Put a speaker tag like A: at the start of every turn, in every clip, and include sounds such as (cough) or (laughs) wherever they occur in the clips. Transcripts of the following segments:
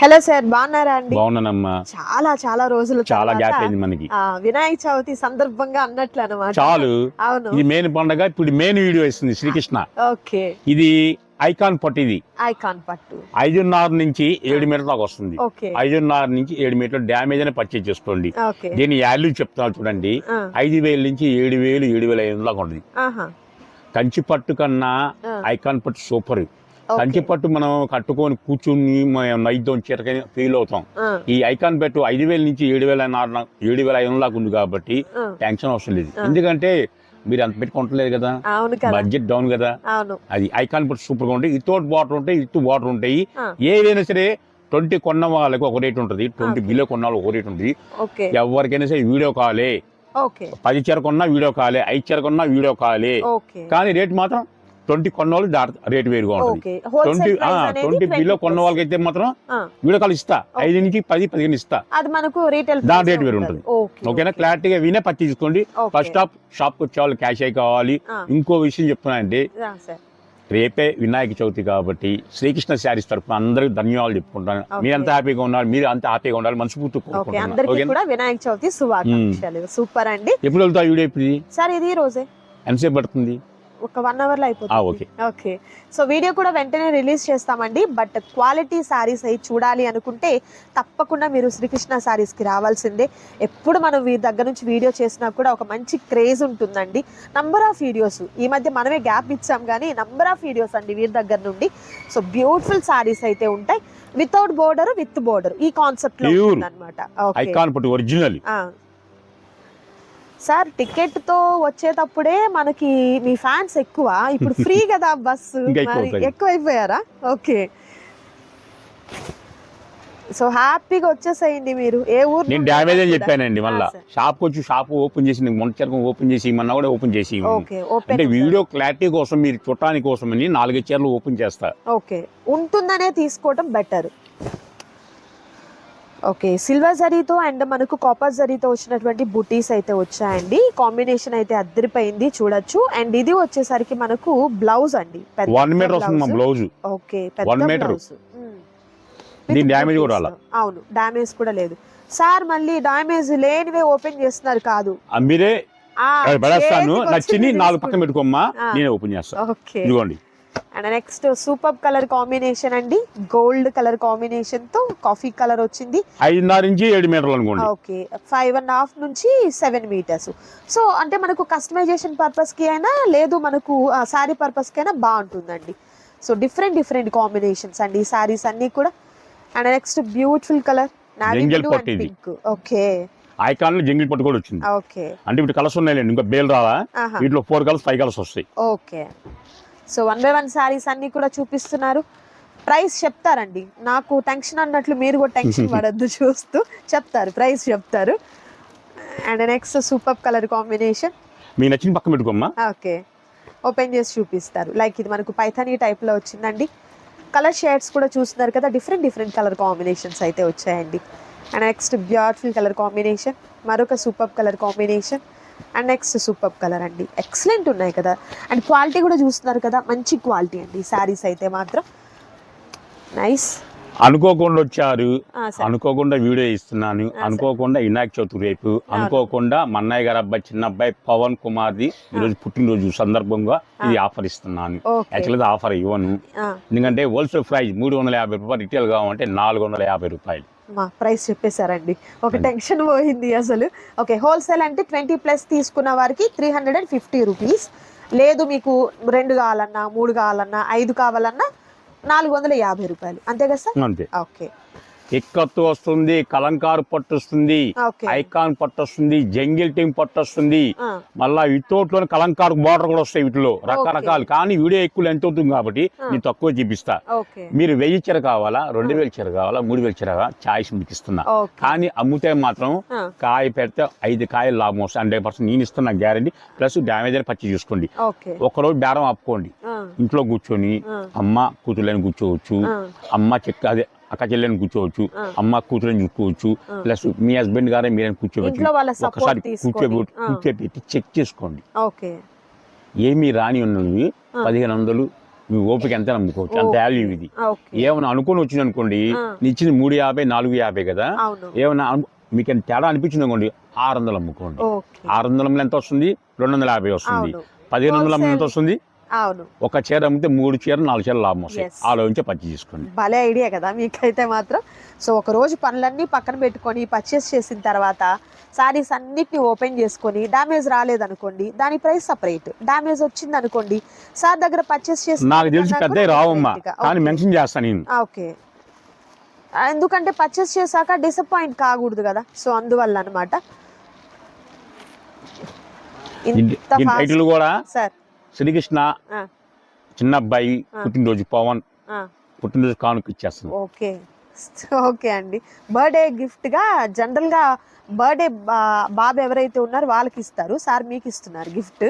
A: Hello sir బాగున్నారా అండి?
B: బాగున్నానమ్మా.
A: చాలా చాలా రోజులు
B: చాలా గ్యాప్ అయింది మనకి.
A: వినాయక చవితి సందర్భంగా అన్నట్లు అనమాట
B: చాలు.
A: అవును.
B: ఇది మెయిన్ పండగ ఇప్పుడు మెయిన్ వీడియో ఇస్తుంది శ్రీకృష్ణ.
A: ఓకే.
B: ఇది ఐకాన్ పట్టు ఇది.
A: ఐకాన్ పట్టు.
B: ఐదున్నర నుంచి ఏడు మీటర్ దాకా వస్తుంది. ఐదున్నర నుంచి ఏడు మీటర్ డ్యామేజ్ అని పర్చేజ్ చేసుకోండి. దీని వాల్యూ చెప్తున్నా చూడండి. ఐదు వేల నుంచి ఏడు వేలు ఏడు వేల ఐదు దాకా ఉంటుంది. కంచి పట్టు కన్నా ఐకాన్ పట్టు సూపర్ కంచి పట్టు మనం కట్టుకొని కూర్చుని నైద్యం చీరకని ఫీల్ అవుతాం. ఈ ఐకాన్ పట్టు ఐదు వేల నుంచి ఏడు వేల ఏడు వేల ఐదు దాకా ఉంది కాబట్టి టెన్షన్ అవసరం లేదు. ఎందుకంటే మీరు అంత పెట్టుకుంటలేదు కదా. బడ్జెట్ డౌన్ కదా. అది ఐకాన్ పట్టు సూపర్గా ఉంటాయి ఇతోటి బాటర్ ఉంటాయి ఇటు బాటర్ ఉంటాయి. ఏదైనా సరే ట్వంటీ కొన్న వాళ్ళకి ఒక రేట్ ఉంటుంది. ట్వంటీ. బిలో కొన్న వాళ్ళకి ఒక రేట్ ఉంటుంది. ఎవరికైనా సరే వీడియో కాలే. పది చీర కొన్నా వీడియో కాలే ఐదు చీర కొన్నా వీడియో కాలే. కానీ రేట్ మాత్రం ట్వంటీ కొన్న వాళ్ళు రేట్ వేరుగా ఉంటుంది. ట్వంటీ ట్వంటీ
A: 20
B: బిలో కొన్న. వాళ్ళకి అయితే మాత్రం. వీడియో కాల్ ఇస్తా. ఐదు నుంచి పది పదిహేను ఇస్తా.
A: అది మనకు రీటైల్
B: దాని రేట్ వేరు ఉంటుంది.
A: ఓకే
B: ఓకేనా? క్లారిటీగా వినే పచ్చి తీసుకోండి. ఫస్ట్ స్టాప్ షాప్కి వచ్చే వాళ్ళు క్యాష్ అయి కావాలి. ఇంకో విషయం చెప్తున్నా
A: సార్.
B: రేపే వినాయక చవితి కాబట్టి శ్రీకృష్ణ శారీస్ తరఫున అందరికి ధన్యవాదాలు చెప్పుకుంటాను. మీరు అంత హ్యాపీగా ఉన్నారు మీరు అంత హ్యాపీగా ఉండాలి. మనస్ఫూర్తి
A: వినాయక చవితి సూపర్ అండి.
B: ఎప్పుడు వెళ్తా వీడియో ఇప్పుడు
A: సార్ ఇది రోజే.
B: ఎంతసేపు పడుతుంది?
A: ఒక వన్
B: అవర్లో
A: అయిపోతుంది.
B: ఓకే.
A: ఓకే. సో వీడియో కూడా వెంటనే రిలీజ్ చేస్తామండి. బట్ క్వాలిటీ శారీస్ అయి చూడాలి అనుకుంటే తప్పకుండా మీరు శ్రీకృష్ణ శారీస్కి రావాల్సిందే. ఎప్పుడు మనం వీరి దగ్గర నుంచి వీడియో చేసినా కూడా ఒక మంచి క్రేజ్ ఉంటుందండి. నంబర్ ఆఫ్ వీడియోస్ ఈ మధ్య మనమే గ్యాప్ ఇచ్చాం కానీ నంబర్ ఆఫ్ వీడియోస్ అండి వీరి దగ్గర నుండి. సో బ్యూటిఫుల్ శారీస్ అయితే ఉంటాయి. వితౌట్ బోర్డర్ విత్ బోర్డర్ ఈ కాన్సెప్ట్. అనమాట
B: ఒరిజినల్.
A: సార్ టికెట్తో వచ్చేటప్పుడే మనకి మీ ఫ్యాన్స్ ఎక్కువ. ఇప్పుడు (laughs) ఫ్రీ కదా బస్సు
B: ఎక్కువ
A: అయిపోయారా ఓకే. సో హ్యాపీగా వచ్చేసేయండి మీరు. ఏ ఊరు
B: నేను డ్యామేజ్ అని. చెప్పానండి మళ్ళా. షాప్కి వచ్చి షాప్ ఓపెన్ చేసి మొన్న చీరకు ఓపెన్ చేసి ఇమ్మన్నా కూడా ఓపెన్ చేసి అంటే వీడియో క్లారిటీ కోసం మీరు చుట్టానికి కోసం అని నాలుగు చీరలు ఓపెన్ చేస్తా.
A: ఓకే. ఉంటుందనే తీసుకోవడం బెటర్. ఓకే సిల్వర్ జరీతో అండ్ మనకు కాపర్ జరీతో వచ్చినటువంటి బుటీస్ అయితే వచ్చాయండి. కాంబినేషన్ అయితే అద్దరిపోయింది చూడొచ్చు. అండ్ ఇది వచ్చేసరికి మనకు బ్లౌజ్ అండి.
B: వన్ మీటర్ వస్తుంది. బ్లౌజ్
A: ఓకే
B: కూడా రాలా.
A: అవును డామేజ్ కూడా లేదు. సార్ మళ్ళీ డామేజ్ లేనివే ఓపెన్ చేస్తున్నారు కాదు.
B: మీరే పడేస్తాను. నచ్చింది నాలుగు పక్కన పెట్టుకోమ్మా. నేనే ఓపెన్ చేస్తా.
A: ఓకే
B: ఇదిగోండి.
A: And next super colour combination అండి. గోల్డ్ కలర్ కాంబినేషన్తో కాఫీ కలర్ వచ్చింది.
B: ఐదున్నర నుంచి ఏడు మీటర్లు అనుకోండి.
A: ఓకే ఫైవ్ అండ్ హాఫ్ నుంచి సెవెన్ మీటర్స్ సో అంటే మనకు కస్టమైజేషన్ పర్పస్కి అయినా లేదు మనకు శారీ పర్పస్కి అయినా బాగుంటుందండి. సో డిఫరెంట్ డిఫరెంట్ కాంబినేషన్స్ అండి ఈ శారీస్ అన్ని కూడా. And next beautiful colour. Pink okay
B: ఐకాన్లో జంగిల్ పట్టు కూడా వచ్చింది.
A: ఓకే
B: అంటే ఇప్పుడు కలర్స్ ఉన్నాయండి ఇంకా బేల్
A: ఆహా.
B: వీటిలో ఫోర్ కలర్స్ ఫైవ్ కలర్స్ వస్తాయి.
A: Okay so one by one sarees అన్ని కూడా చూపిస్తున్నారు. ప్రైస్ చెప్తారండి. నాకు టెన్షన్ అన్నట్లు మీరు కూడా టెన్షన్ (laughs) పడద్దు చూస్తూ చెప్తారు. ప్రైస్ చెప్తారు. And next super colour combination
B: మీకు నచ్చిన పక్కన పెట్టుకోమ్మా.
A: ఓకే ఓపెన్ చేసి చూపిస్తారు. లైక్ ఇది మనకు పైథానీ టైప్లో వచ్చిందండి. కలర్ షేడ్స్ కూడా చూస్తున్నారు కదా డిఫరెంట్ డిఫరెంట్ కలర్ కాంబినేషన్స్ అయితే వచ్చాయండి. And next beautiful colour combination మరొక super colour combination and next super colour అండి. ఎక్సలెంట్ ఉన్నాయి కదా. అండ్ క్వాలిటీ కూడా చూస్తున్నారు కదా. మంచి క్వాలిటీ అండి. శారీస్ అయితే మాత్రం. నైస్
B: అనుకోకుండా వచ్చారు. అనుకోకుండా వీడియో ఇస్తున్నాను. అనుకోకుండా వినాయక చవితి రేపు. అనుకోకుండా మన్నయ్య గారు అబ్బాయి చిన్న అబ్బాయి పవన్ కుమార్ది ఈరోజు పుట్టినరోజు సందర్భంగా ఇది ఆఫర్ ఇస్తున్నాను. యాక్చువల్గా ఆఫర్ ఇవ్వను. ఎందుకంటే హోల్సేల్ ప్రైస్ మూడు వందల యాభై రూపాయలు రిటైల్ కావాలంటే నాలుగు వందల యాభై రూపాయలు.
A: మా ప్రైస్ చెప్పేశారండి. ఒక టెన్షన్ పోయింది అసలు. ఓకే హోల్సేల్ అంటే ట్వంటీ ప్లస్ తీసుకున్న వారికి three hundred and fifty rupees లేదు మీకు రెండు కావాలన్నా మూడు కావాలన్నా ఐదు కావాలన్నా నాలుగు వందల యాభై రూపాయలు. అంతే కదా సార్? ఓకే.
B: ఇక్కత్తు వస్తుంది కలంకారు పట్టు వస్తుంది ఐకాన్ పట్టు వస్తుంది జంగిల్ టీం పట్టు వస్తుంది
A: ఆ,
B: మళ్ళా వితౌట్లోనే కలంకారు బార్డర్ కూడా వస్తాయి వీటిలో రకరకాలు. కానీ వీడియో ఎక్కువ ఎంత అవుతుంది కాబట్టి నేను తక్కువ చూపిస్తా. మీరు వెయ్యి చీర కావాలా రెండు వేల చీర కావాలా మూడు వేల చీర కావాలా చాయిస్ మీకు ఇస్తున్నా. కానీ అమ్ముతే మాత్రం. కాయ పెడితే ఐదు కాయలు లాభం వస్తుంది హండ్రెడ్ పర్సెంట్. నేను ఇస్తున్నా గ్యారంటీ ప్లస్ డ్యామేజ్ అని పచ్చి చూసుకోండి. ఒకరోజు బేరం ఆపుకోండి. ఇంట్లో కూర్చొని. అమ్మ కూతుర్లని కూర్చోవచ్చు. అమ్మ చెక్క అదే అక్క చెల్లెని కూర్చోవచ్చు. అమ్మ కూతురని చూసుకోవచ్చు ప్లస్ మీ హస్బెండ్ గారే మీరని కూర్చోవచ్చు. ఒకసారి. కూర్చోబెట్టి. కూర్చోబెట్టి చెక్ చేసుకోండి.
A: ఓకే.
B: ఏమీ రాని ఉన్నవి
A: ఆ.
B: పదిహేను వందలు మీ ఓపిక ఎంత నమ్ముకోవచ్చు? అంత. వాల్యూ ఇది. ఏమైనా అనుకుని వచ్చింది అనుకోండి ఇచ్చింది మూడు యాభై నాలుగు యాభై కదా? ఏమైనా మీకు తేడా అనిపించింది అనుకోండి ఆరు వందలు అమ్ముకోండి. ఆరు వందల ఎంత వస్తుంది? రెండు వందల యాభై వస్తుంది. పదిహేను వందల ఎంత. వస్తుంది?
A: అవును.
B: ఒక చీర అమ్మితే మూడు చీర నాలుగు చీరలు లాభం వస్తాయి. ఆలోచించి పచ్చి చేసుకోండి.
A: భలే ఐడియా కదా మీకైతే మాత్రం. సో ఒక రోజు పనులన్నీ పక్కన పెట్టుకొని పర్చేస్ చేసిన తర్వాత సారీస్ అన్నిటిని ఓపెన్ చేసుకొని డ్యామేజ్ రాలేదనుకోండి దాని ప్రైస్ సపరేట్ డ్యామేజ్ వచ్చింది అనుకోండి సార్ దగ్గర పర్చేస్ చేసి
B: నాకు తెలిసి పెద్ద రావమ్మా కానీ మెన్షన్ చేస్తాను నేను.
A: ఓకే ఆ, ఎందుకంటే పర్చేస్ చేశాక డిసప్పాయింట్ కాకూడదు కదా. సో అందువల్ల అనమాట
B: టైటిల్ కూడా
A: సార్
B: శ్రీకృష్ణ. చిన్న అబ్బాయి. పుట్టినరోజు పవన్. పుట్టినరోజు కానుక ఇచ్చేస్తాను
A: ఓకే. (laughs) ఓకే అండి. బర్త్డే గిఫ్ట్గా జనరల్గా బర్త్డే బాబు ఎవరైతే ఉన్నారో వాళ్ళకి ఇస్తారు. సార్ మీకు ఇస్తున్నారు gift.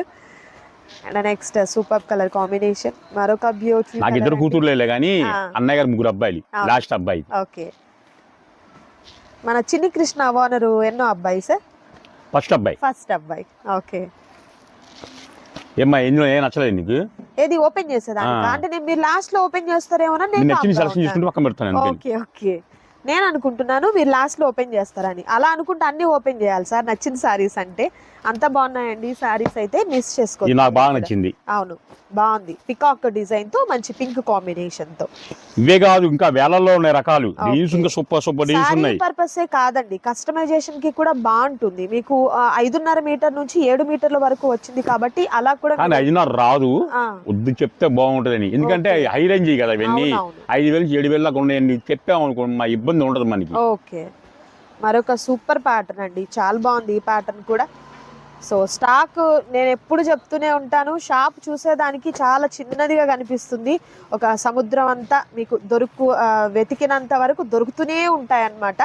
A: And next super colour combination. మరొక బ్యూటిఫుల్
B: నాకు ఇద్దరు కూతుర్లేలే కానీ. అన్నయ్య గారు ముగ్గురు అబ్బాయిలు. లాస్ట్ అబ్బాయి.
A: ఓకే. మన చిన్ని కృష్ణ ఓనరు ఎన్నో అబ్బాయి సార్?
B: ఫస్ట్ అబ్బాయి.
A: ఫస్ట్ అబ్బాయి. ఓకే.
B: ఏమ్మా ఎందులో ఏం నచ్చలేదు నీకు?
A: ఏది ఓపెన్ చేసేదానికి. అంటే నేను మీరు లాస్ట్లో ఓపెన్ చేస్తారేమోనని
B: నేను
A: గా
B: సెలెక్షన్ చేసుకుంటే. పక్కన పెడతాను
A: ఓకే ఓకే. నేను అనుకుంటున్నాను మీరు లాస్ట్లో ఓపెన్ చేస్తారని. అలా అనుకుంటే అన్ని ఓపెన్ చేయాలి సార్ నచ్చిన సారీస్ అంటే. అంత బాగున్నాయండి సారీస్ అయితే మిస్
B: ఇది
A: చేసుకోండి
B: నాకు బాగా నచ్చింది.
A: అవును బాగుంది. పికాక్ డిజైన్తో మంచి పింక్ కాంబినేషన్తో
B: ఇవే కాదు ఇంకా వేలల్లో ఉన్నాయి రకాలు. డీల్స్ ఇంకా సూపర్ సూపర్ డీల్స్ ఉన్నాయి.
A: పర్పసే కాదండి. కస్టమైజేషన్కి కూడా బాగుంటుంది. మీకు ఐదున్నర మీటర్ నుంచి ఏడు మీటర్ల వరకు వచ్చింది కాబట్టి అలా కూడా
B: కానీ ఐదున్నర రాదు. వద్దు చెప్తే బాగుంటుందని. ఎందుకంటే. హై రేంజ్ కదా ఇవన్నీ. ఐదు వేలు ఏడు వేలు దాకా ఉన్నాయండి చెప్పామనుకో మా ఇబ్బంది ఉండదు మనకి.
A: ఓకే మరొక సూపర్ ప్యాటర్న్ అండి. చాలా బాగుంది ఈ ప్యాటర్న్ కూడా. సో స్టాక్ నేను ఎప్పుడు చెప్తూనే ఉంటాను. షాప్ చూసేదానికి చాలా చిన్నదిగా కనిపిస్తుంది. ఒక సముద్రం అంతా మీకు దొరుకు వెతికినంత వరకు దొరుకుతూనే ఉంటాయన్నమాట.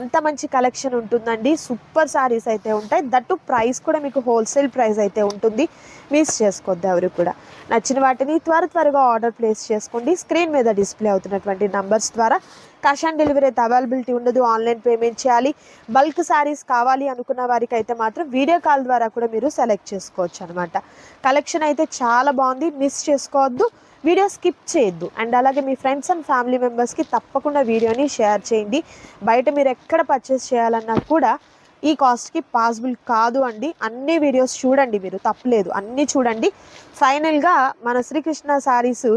A: అంత మంచి కలెక్షన్ ఉంటుందండి. సూపర్ సారీస్ అయితే ఉంటాయి. దట్టు ప్రైస్ కూడా మీకు హోల్సేల్ ప్రైస్ అయితే ఉంటుంది. మిస్ చేసుకోవద్దు ఎవరు కూడా. నచ్చిన వాటిని త్వర త్వరగా ఆర్డర్ ప్లేస్ చేసుకోండి. స్క్రీన్ మీద డిస్ప్లే అవుతున్నటువంటి నంబర్స్ ద్వారా క్యాష్ ఆన్ డెలివరీ అయితే అవైలబిలిటీ ఉండదు ఆన్లైన్ పేమెంట్ చేయాలి. బల్క్ శారీస్ కావాలి అనుకున్న వారికి అయితే మాత్రం వీడియో కాల్ ద్వారా కూడా మీరు సెలెక్ట్ చేసుకోవచ్చు అనమాట కలెక్షన్ అయితే చాలా బాగుంది మిస్ చేసుకోవద్దు వీడియో స్కిప్ చేయొద్దు. అండ్ అలాగే మీ ఫ్రెండ్స్ అండ్ ఫ్యామిలీ మెంబర్స్కి తప్పకుండా వీడియోని షేర్ చేయండి. బయట మీరు ఎక్కడ పర్చేస్ చేయాలన్నా కూడా ఈ కాస్ట్కి పాసిబుల్ కాదు అండి. అన్ని వీడియోస్ చూడండి మీరు తప్పలేదు. అన్నీ చూడండి. ఫైనల్గా మన శ్రీకృష్ణ సారీస్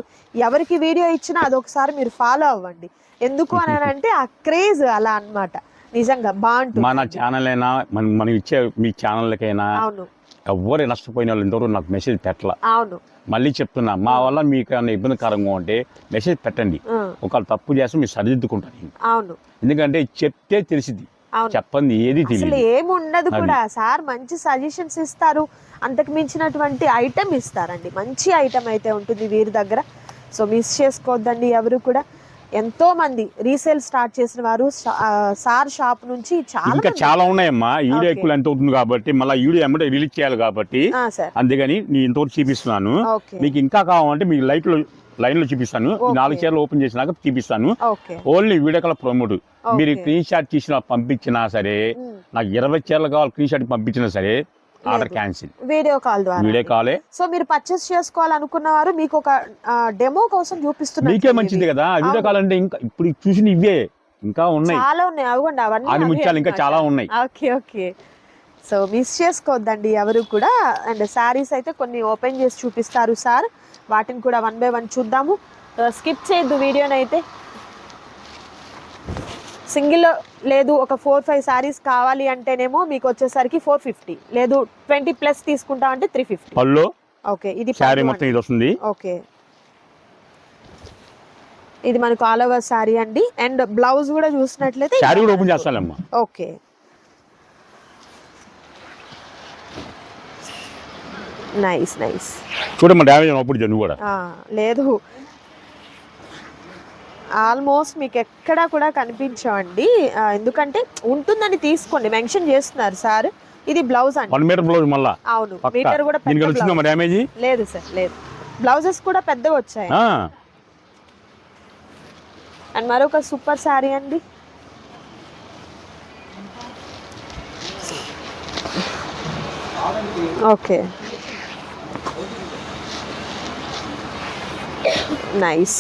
A: ఎవరికి వీడియో ఇచ్చినా అదొకసారి మీరు ఫాలో అవ్వండి. ఎందుకు అని అంటే ఆ క్రేజ్ అలా అన్నమాట. నిజంగా బాగుంటుంది
B: మన ఛానల్ అయినా మన మనం ఇచ్చే మీ ఛానళ్ళకైనా
A: అవును.
B: ఎవ్వరు నష్టపోయిన వాళ్ళు ఇంతవరకు నాకు మెసేజ్ పెట్టాల.
A: అవును.
B: మళ్ళీ చెప్తున్నా మా వల్ల మీకు ఏమైనా ఇబ్బందికరంగా ఉంటే మెసేజ్ పెట్టండి. ఒకవేళ తప్పు చేస్తే మీరు సరిదిద్దుకుంటారు.
A: అవును.
B: ఎందుకంటే చెప్తే తెలిసింది
A: అవును.
B: చెప్పంది ఏది తెలియదు.
A: ఏముండదు. కూడా. సార్ మంచి సజెషన్స్ ఇస్తారు. అంతకు మించినటువంటి ఐటమ్ ఇస్తారండి. మంచి ఐటమ్ అయితే ఉంటుంది వీరి దగ్గర. సో మిస్ చేసుకోవద్దండి ఎవరు కూడా. ఎంతో మంది రీసేల్ స్టార్ట్ చేసిన వారు సార్ షాప్ నుంచి చాలా
B: ఇంకా చాలా ఉన్నాయమ్మా.
A: ఓకే.
B: ఎక్కువ ఎంత అవుతుంది కాబట్టి మళ్ళీ ఈడియో ఎమ్మటే రిలీజ్ చేయాలి కాబట్టి అందుకని నేను ఇంతవరకు చూపిస్తున్నాను. మీకు ఇంకా కావాలంటే మీకు లైట్లో లైన్లో చూపిస్తాను. నాలుగు చీరలు ఓపెన్ చేసినాక చూపిస్తాను. ఓన్లీ వీడియో కాల్ ప్రమోట్ మీరు
A: ఓకే.
B: స్క్రీన్ షాట్ తీసిన పంపించినా సరే నాకు ఇరవై చీరలు కావాలి స్క్రీన్ షాట్ పంపించినా సరే ఆర్డర్. క్యాన్సిల్.
A: వీడియో కాల్ ద్వారా.
B: వీడియో కాలే.
A: సో మీరు పర్చేస్ చేసుకోవాలనుకున్న వారు మీకు ఒక డెమో కోసం చూపిస్తున్నారు
B: మీకే మంచిది కదా. వీడియో. కాల్ అంటే ఇంకా ఇప్పుడు చూసిన ఇవే. ఇంకా ఉన్నాయి.
A: చాలా ఉన్నాయి. అవ్వండి అవన్నీ అవే
B: ముత్యాలు ఇంకా. చాలా ఉన్నాయి.
A: Okay okay. సో మిస్ చేసుకోవద్దండి ఎవరు కూడా. అండ్ శారీస్ అయితే కొన్ని ఓపెన్ చేసి చూపిస్తారు సార్. వాటిని కూడా వన్ బై వన్ చూద్దాము. స్కిప్ చేయొద్దు వీడియోని అయితే సింగిల్ లేదు ఒక ఫోర్ ఫైవ్ శారీస్ కావాలి అంటేనేమో మీకు వచ్చేసరికి ఫోర్ ఫిఫ్టీ. లేదు ట్వంటీ ప్లస్ తీసుకుంటా అంటే త్రీ ఫిఫ్టీ.
B: పళ్ళు?
A: ఓకే ఇది
B: శారీ మొత్తం. ఇది వస్తుంది.
A: ఓకే. ఇది మనకు ఆల్ ఓవర్ సారీ అండి. అండ్ బ్లౌజ్ కూడా చూసినట్లయితే
B: శారీ కూడా ఓపెన్ చేస్తానమ్మా.
A: ఓకే. Nice nice.
B: చూడమ్మా డ్యామేజ్ అప్పుడు జన్ను కూడా.
A: లేదు. ఆల్మోస్ట్ మీకు ఎక్కడా కూడా కనిపించవండి. ఎందుకంటే ఉంటుందని తీసుకోండి. మెన్షన్ చేస్తున్నారు సార్. ఇది బ్లౌజ్ అండి.
B: వన్ మీటర్ బ్లౌజ్ మళ్ళా?
A: అవును. మీటర్ కూడా పెద్ద
B: వచ్చిందమ్మా. డ్యామేజ్?
A: లేదు సార్ లేదు. బ్లౌజెస్ కూడా పెద్దగా వచ్చాయి. అండ్ మరొక సూపర్ శారీ అండి. ఓకే. నైస్.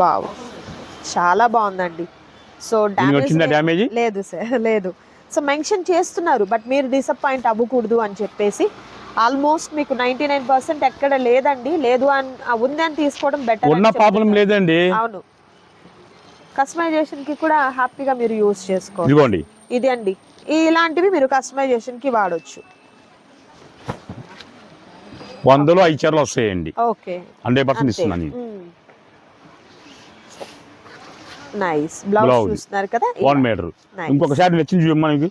A: వావ్. చాలా బాగుందండి. సో డ్యామేజ్ లేదు. సార్ లేదు. సో మెన్షన్ చేస్తున్నారు బట్ మీరు డిసప్పాయింట్ అవ్వకూడదు అని చెప్పేసి. ఆల్మోస్ట్ మీకు నైంటీ నైన్ పర్సెంట్ ఎక్కడ లేదండి. లేదు అని ఉంది అని తీసుకోవడం బెటర్
B: ఉన్న ప్రాబ్లం లేదండి.
A: అవును. కస్టమైజేషన్కి కూడా హ్యాపీగా మీరు యూజ్
B: ఇదిగోండి.
A: ఇది అండి. ఇలాంటివి మీరు కస్టమైజేషన్కి వాడొచ్చు.
B: వందలో ఐదు చీరలు వస్తాయండి.
A: ఓకే.
B: హండ్రెడ్ పర్సెంట్ ఇస్తున్నాను
A: నైస్ బ్లౌజ్. చూస్తున్నారు కదా?
B: One metre. ఇంకొక శారీ నచ్చింది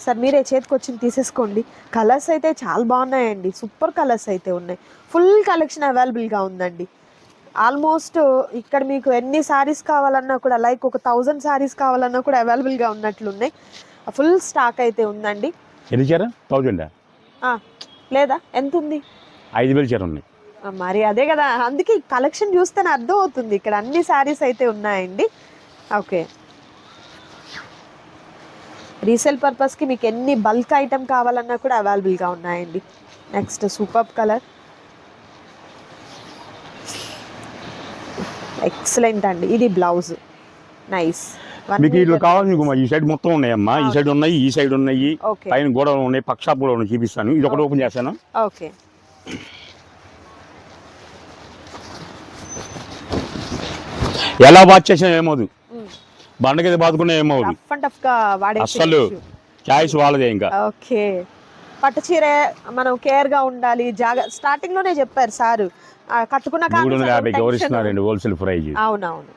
A: సార్ మీరే చేతికి వచ్చింది తీసేసుకోండి. కలర్స్ అయితే చాలా బాగున్నాయండి. సూపర్ కలర్స్ అయితే ఉన్నాయి. ఫుల్ కలెక్షన్ అవైలబుల్గా ఉందండి. ఆల్మోస్ట్ ఇక్కడ మీకు ఎన్ని సారీస్ కావాలన్నా కూడా లైక్ ఒక థౌజండ్ సారీస్ కావాలన్నా కూడా అవైలబుల్గా ఉన్నట్లున్నాయి. ఫుల్ స్టాక్ అయితే ఉందండి.
B: ఎన్ని చీర? థౌజండ్
A: లేదా? ఎంత ఉంది?
B: ఐదు వేలు చీర ఉన్నాయి.
A: మరి అదే కదా అందుకే కలెక్షన్ చూస్తేనే అర్థం అవుతుంది ఇక్కడ అన్ని శారీస్ అయితే ఉన్నాయండి. ఓకే. రీసేల్ పర్పస్కి మీకు ఎన్ని బల్క్ ఐటమ్ కావాలన్నా కూడా అవైలబుల్గా ఉన్నాయండి. Next super colour. ఎక్సలెంట్ అండి. ఇది బ్లౌజ్. నైస్.
B: మీకు ఇట్లా కావాలి మీకు ఈ సైడ్ మొత్తం ఉన్నాయమ్మా. ఈ సైడ్ ఉన్నాయి ఈ సైడ్ ఉన్నాయి.
A: ఓకే.
B: పైన గోడలు ఉన్నాయి పక్షాప్ కూడా ఉన్నాయి చూపిస్తాను. ఇది ఒకటి ఓపెన్ చేస్తాను?
A: ఓకే.
B: ఎలా వాచ్ చేసినా ఏమవుదు. బండ కింద బాదుకున్నా ఏమవుదు. అస్సలు చాయిస్ వాళ్ళదే ఇంకా.
A: ఓకే. పట్టు చీర మనం కేర్గా ఉండాలి జాగ స్టార్టింగ్లోనే చెప్పారు సారు. కట్టుకున్న కాడ
B: మూడు వందల
A: నుంచి
B: యాభైకి
A: అదో
B: ఎవరు
A: tension.
B: ఇస్తున్నారండి హోల్సేల్ ప్రైజ్?
A: అవునవును.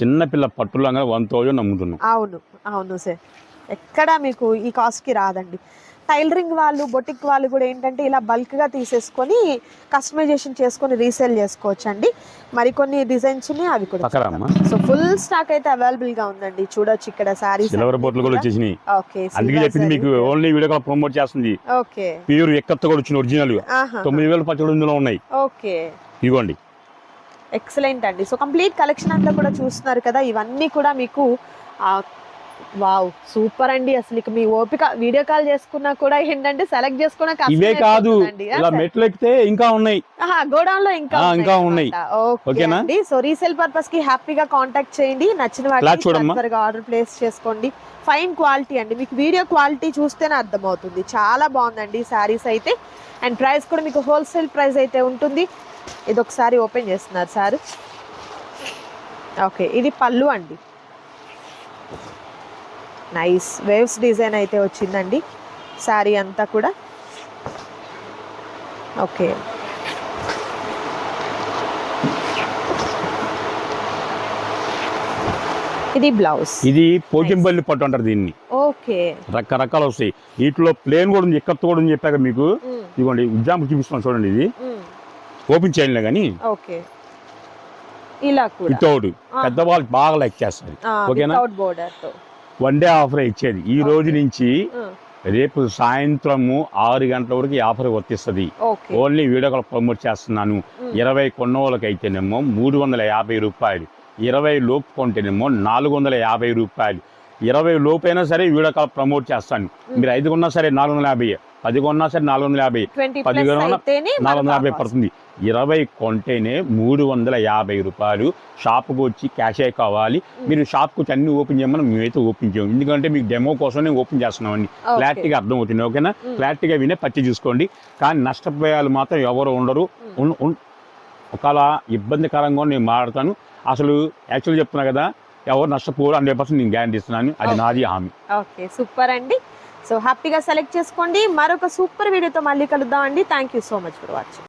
B: చిన్న పిల్ల పట్టులంగా వన్ థౌజండ్ అమ్ముతున్నాం
A: అవును అవును సార్. ఎక్కడ మీకు ఈ కాస్ట్కి రాదండి. టైలరింగ్ వాళ్ళు బొటిక్ వాళ్ళు కూడా ఏంటంటే ఇలా బల్క్గా తీసేసుకొని కస్టమైజేషన్ చేసుకొని రీసేల్ చేసుకోవచ్చు అండి మరికొన్ని డిజైన్స్ ఉన్నాయి అవి కూడా సో ఫుల్ స్టాక్ అయితే అవైలబుల్గా ఉందండి. చూడొచ్చు ఇక్కడ సారీస్
B: సిల్వర్ బొట్లు కూడా వచ్చేసినాయి.
A: ఓకే
B: అందుకే చెప్పింది మీకు ఓన్లీ వీడియో కాల్ ప్రమోట్ చేస్తుంది.
A: ఓకే
B: ప్యూర్ ఎక్కత్త కూడా వచ్చిన ఒరిజినల్ తొమ్మిది వేల పచ్చడి ఇందులో ఉన్నాయి.
A: ఓకే
B: ఇదిగోండి.
A: ఎక్సలెంట్ అండి. సో కంప్లీట్ కలెక్షన్ అంతా కూడా చూస్తున్నారు కదా ఇవన్నీ కూడా మీకు వావ్ సూపర్ అండి. అసలు ఇక మీ ఓపిక వీడియో కాల్ చేసుకున్నా కూడా ఏంటంటే సెలెక్ట్ చేసుకున్న
B: ఇవే కాదు. ఇలా మెట్లు ఎక్కితే ఇంకా ఉన్నాయి.
A: గోడౌన్లో ఇంకా
B: ఇంకా ఉన్నాయి.
A: ఓకే
B: ఓకేనా?
A: సో రీసేల్ పర్పస్కి హ్యాపీగా కాంటాక్ట్ చేయండి. నచ్చిన. త్వరగా ఆర్డర్ ప్లేస్ చేసుకోండి. ఫైన్ క్వాలిటీ అండి. మీకు వీడియో క్వాలిటీ చూస్తేనే అర్థమవుతుంది. చాలా బాగుందండి శారీస్ అయితే. అండ్ ప్రైస్ కూడా మీకు హోల్సేల్ ప్రైస్ అయితే ఉంటుంది. ఇది ఒకసారి ఓపెన్ చేస్తున్నారు సార్. ఓకే ఇది పళ్ళు అండి. నైస్ వేవ్స్ డిజైన్ అయితే వచ్చిందండి. శారీ అంతా కూడా. ఓకే ఇది బ్లౌజ్
B: ఇది పోచంపల్లి పట్టు అంటారు దీన్ని.
A: ఓకే
B: రకరకాలు వస్తాయి. వీటిలో ప్లేన్ కూడా ఉంది ఎక్కత్తు కూడా ఉంది చెప్పాక మీకు.
A: మ్మ్.
B: ఇదిగోండి ఎగ్జాంపుల్ చూపిస్తున్నాను చూడండి ఇది. ఓపెన్ చేయలే కానీ.
A: ఓకే ఇలా కూడా.
B: వితౌట్ పెద్దవాళ్ళు బాగా లైక్ చేస్తారు. ఓకేనా?
A: వితౌట్ బోర్డర్తో.
B: వన్ డే ఆఫర్ ఇచ్చేది. ఈ రోజు నుంచి. రేపు సాయంత్రము ఆరు గంటల వరకు ఈ ఆఫర్ వర్తిస్తుంది. ఓన్లీ వీడియో కాల్ ప్రమోట్ చేస్తున్నాను. ఇరవై కొన్న వాళ్ళకైతేనేమో మూడు వందల యాభై రూపాయలు. ఇరవై లోపు కొంటేనేమో నాలుగు వందల యాభై రూపాయలు. ఇరవై లోపు అయినా సరే వీడియో కాల్ ప్రమోట్ చేస్తాను. మీరు ఐదు కొన్నా సరే నాలుగు వందల యాభై పది కొన్నా సరే నాలుగు వందల యాభై పది నాలుగు వందల యాభై పడుతుంది. ఇరవై కొంటేనే మూడు వందల యాభై రూపాయలు. షాప్కి వచ్చి క్యాషే కావాలి. మీరు షాప్కి వచ్చి అన్ని ఓపెన్ చేయమని మేమైతే ఓపెన్ చేయము ఎందుకంటే మీకు డెమో కోసం నేను ఓపెన్ చేస్తున్నామండి. క్లారిటీగా అర్థం అవుతుంది ఓకేనా? క్లారిటీగా వినే పచ్చి చూసుకోండి. కానీ నష్టపోయాలు మాత్రం ఎవరు ఉండరు. ఒకవేళ ఇబ్బందికరంగా నేను మాట్లాడతాను. అసలు యాక్చువల్ చెప్తున్నా కదా ఎవరు నష్టపోరు హండ్రెడ్ పర్సెంట్ నేను గ్యారంటీ ఇస్తున్నాను. అది నాది హామీ.
A: ఓకే సూపర్ అండి. సో హ్యాపీగా సెలెక్ట్ చేసుకోండి. మరొక సూపర్ వీడియోతో మళ్ళీ కలుద్దాం అండి thank you so much for watching